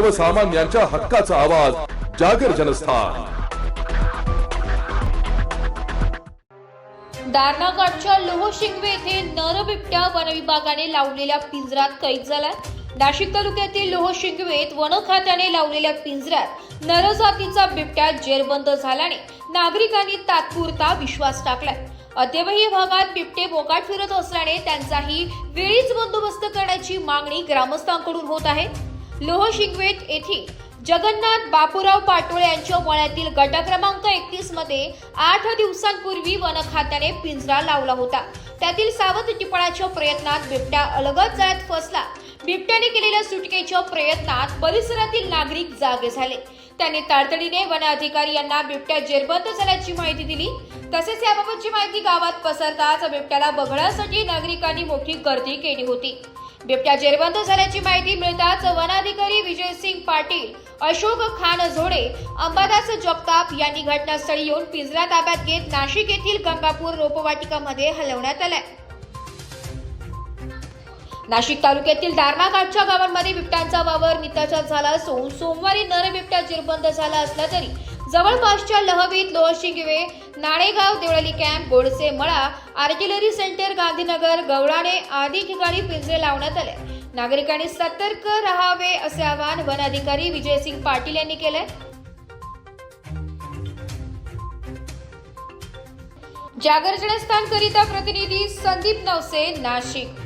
सर्वसामान्यांच्या हक्काचा आवाज जागर जनस्थान. दारणाकाठच्या लोह शिंगवे येथे नर बिबट्या वनविभागाने लावलेल्या पिंजऱ्यात कैद झाला नाशिक तालुक्यातील लोह शिंगवेत वन खात्याने लावलेल्या पिंजऱ्यात नरजातीचा बिबट्या जेरबंद झाल्याने नागरिकांनी तात्पुरता विश्वास टाकलाय. अद्यापही भागात बिबटे बोकाट फिरत असल्याने त्यांचाही वेळीच बंदोबस्त करण्याची मागणी ग्रामस्थांकडून होत आहे. लोह शिंगवेत येथील जगन्नाथ बापूराव पाटोळे यांच्या मळ्यातील गट क्रमांक एकतीसमध्ये आठ दिवसांपूर्वी वन खात्याने पिंजरा लावला होता. त्यातील सावध टिपणाच्या प्रयत्नात बिबट्या अलगद जायत फसला. बिबट्याने केलेल्या सुटकेच्या प्रयत्नात परिसरातील नागरिक जागे झाले. त्यांनी तातडीने वन अधिकारी यांना बिबट्या जेरबंद झाल्याची माहिती दिली. तसेच याबाबतची माहिती गावात पसरताच बिबट्याला बघण्यासाठी नागरिकांनी मोठी गर्दी केली होती. बिबट्या जेरबंद झाल्याची माहिती मिळताच वनाधिकारी विजयसिंग पाटील अशोक खान झोडे अंबादास जगताप यांनी घटनास्थळी येऊन पिंजरा ताब्यात घेत नाशिक येथील गंगापूर रोपवाटिकामध्ये हलवण्यात आलाय. नाशिक तालुक्यातील दारणाघाटच्या गावांमध्ये बिबट्यांचा वावर नित्याचा झाला असून सोमवारी नर बिबट्या जिरबंद झाला असला तरी जवळपासच्या लहवीत लोहशिंगवे नाणेगाव देवळाली कॅम्प गोडसे मळा आर्टिलरी सेंटर गांधीनगर गवळाणे आदी ठिकाणी पिंजरे लावण्यात आले. नागरिकांनी सतर्क राहावे असे आवाहन वन अधिकारी विजयसिंग पाटील यांनी केले जागरजनस्थान करिता प्रतिनिधी संदीप नवसे नाशिक.